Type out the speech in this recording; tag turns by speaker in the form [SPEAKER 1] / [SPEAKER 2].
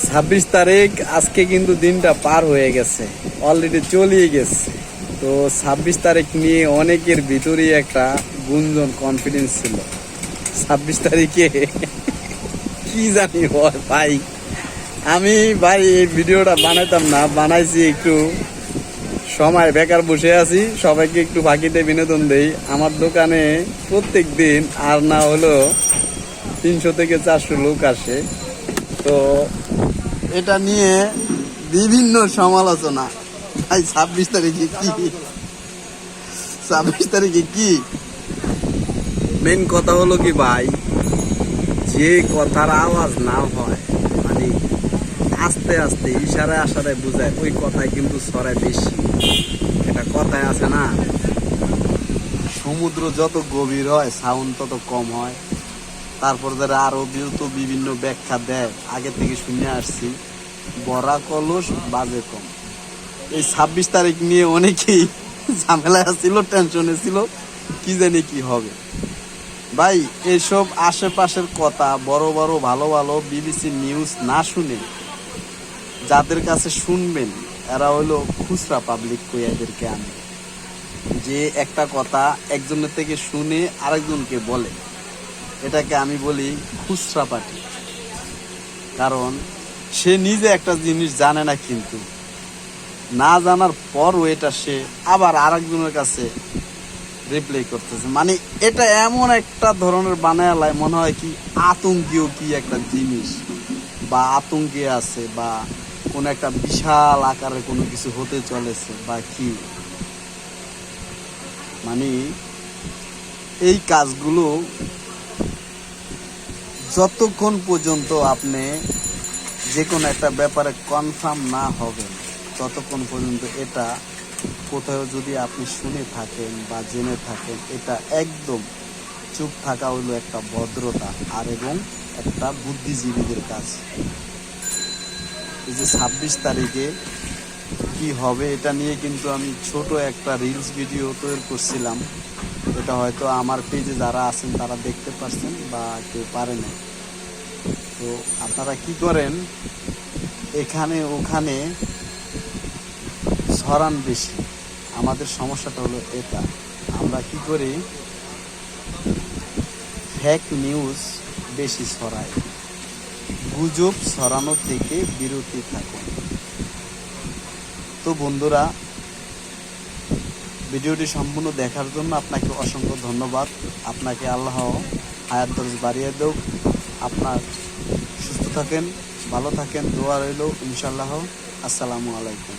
[SPEAKER 1] ছাব্বিশ তারিখ, আজকে কিন্তু দিনটা পার হয়ে গেছে অলরেডি চলিয়ে গেছে। তো ছাব্বিশ তারিখ নিয়ে অনেকের ভিতরেই একটা গুঞ্জন কনফিডেন্স ছিল। ছাব্বিশ তারিখে কি জানি হয় ভাই। আমি ভাই, এই ভিডিওটা বানাইতাম না, বানাইছি একটু সময় বেকার বসে আছি, সবাইকে একটু বাকিতে বিনোদন দেই। আমার দোকানে প্রত্যেক দিন আর না হলো তিনশো থেকে চারশো লোক আসে। তো এটা নিয়ে বিভিন্ন সমালোচনা। ভাই ছাব্বিশ তারিখে কি? ছাব্বিশ তারিখে কি? মেন কথা হলো কি ভাই যে কথার আওয়াজ না হয় মানে আস্তে আস্তে ইশারায় আশারায় বোঝায় ওই কথায় কিন্তু ছড়ায় বেশি। এটা কথায় আছে না? সমুদ্র যত গভীর হয় সাউন্ড তত কম হয়। তারপর যারা আরও বিরত বিভিন্ন ব্যাখ্যা দেয়, আগে থেকে শুনে আসছি। বড়া কলস, বাজে কম। এই ছাব্বিশ তারিখ নিয়ে অনেকেই ঝামেলা ছিল টেনশনে ছিল, কি জানি কি হবে। ভাই, এসব আশেপাশের কথা বড় বড় ভালো ভালো বিবিসি নিউজ না শুনে যাদের কাছে শুনবেন, এরা হলো খুচরা পাবলিক কই এদেরকে আমি যে একটা কথা একজনের থেকে শুনে আরেকজনকে বলে। এটাকে আমি বলি খুচরা পার্টি কারণ সে নিজে একটা জিনিস জানে না কিন্তু। না জানার পরও এটা সে আবার আরেকজনের কাছে রিপ্লাই করতেছে। মানে এটা এমন একটা ধরনের বানায়ালায় মনে হয় কি আতঙ্কীয় কি একটা জিনিস বা আতঙ্কে আছে বা কোন একটা বিশাল আকারে কোনো কিছু হতে চলেছে বা কি। মানে এই কাজগুলো যতক্ষণ পর্যন্ত আপনি যে কোনো একটা ব্যাপারে কনফার্ম না হবেন, ততক্ষণ পর্যন্ত এটা কোথাও যদি আপনি শুনে থাকেন বা জেনে থাকেন, এটা একদম চুপ থাকা হলো একটা ভদ্রতা আর এবং একটা বুদ্ধিজীবীদের কাজ। এই যে ছাব্বিশ তারিখে কি হবে এটা নিয়ে কিন্তু আমি ছোট একটা রিলস ভিডিও তৈরি করছিলাম। এটা হয়তো আমার পেজে যারা আছেন, তারা দেখতে পারছেন বা কেউ পারে না তো আপনারা কি করেন, এখানে ওখানে ছড়ান বেশি। আমাদের সমস্যাটা হলো এটা। আমরা কি করি ফেক নিউজ বেশি ছড়াই। গুজব ছড়ানো থেকে বিরতি থাকুন। তো বন্ধুরা ভিডিওটি সম্পূর্ণ দেখার জন্য আপনাকে অসংখ্য ধন্যবাদ। আপনাকে আল্লাহ হায়াত দরজ বাড়িয়ে দেব আপনার সুস্থ থাকেন, ভালো থাকেন, দোয়া রইল ইনশাল্লাহ আসসালামু আলাইকুম।